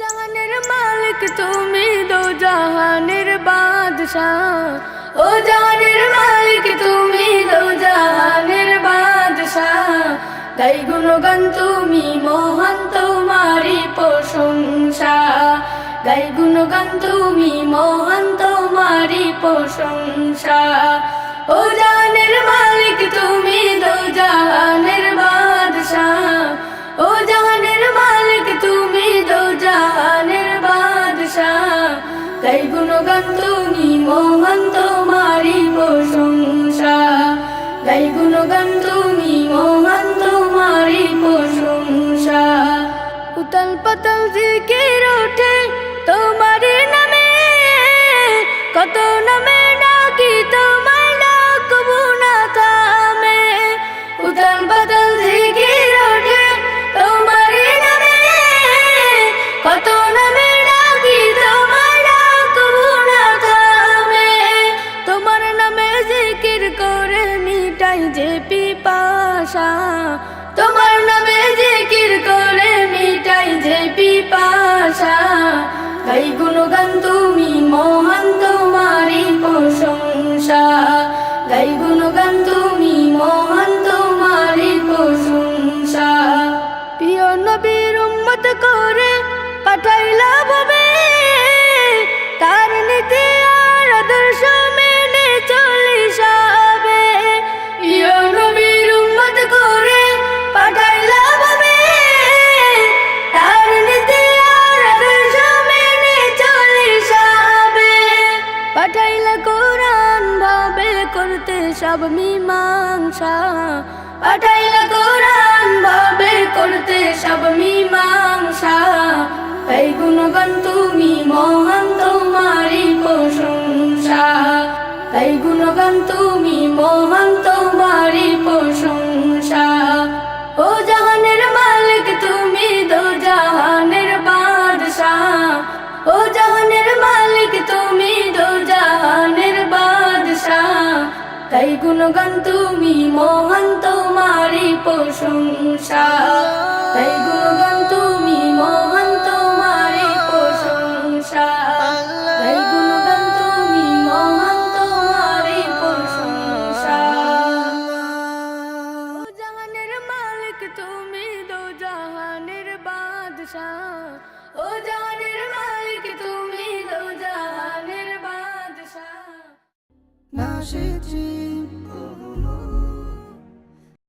জাহানের মালিক তুমি দো জাহানের বাদশাহ। ও জাহানের মালিক তুমি দো জাহানের বাদশাহ। তাই গুণগান তুমি মহান তোমারি প্রশংসা। গাই গুণগান তুমি মহান তোমারি প্রশংসা। ও জাহানের তাই গুণগান তুমি মোহন তোমারি প্রশংসা। তাই গুণগান তুমি মোহন তোমারি প্রশংসা। উতল পাতল জিকির মিটাই যে পিপাসা, তোমার নামে জিকির করে মিটাই যে পিপাসা। গাই গুণগান তুমি মহান তোমারি প্রশংসা। গাই গুণগান তুমি মহান তোমারি প্রশংসা। প্রিয় নবীর উম্মত করে পাঠাইলা সব মীমাংসা। পাঠাইলা কোরআন, ভাবে করতে সব মীমাংসা। এই গুণগান তুমি মহান তোমারি প্রশংসা। এই গুণগান তুমি মহান তাই গুণগান তুমি মহান তোমারি প্রশংসা। তাই গুণগান তুমি মহান তোমারি প্রশংসা। তাই গুণগান তুমি মহান তোমারি প্রশংসা। জাহানের মালিক তুমি দো জাহানের বাদশাহ। ও জাহানের Наших дім.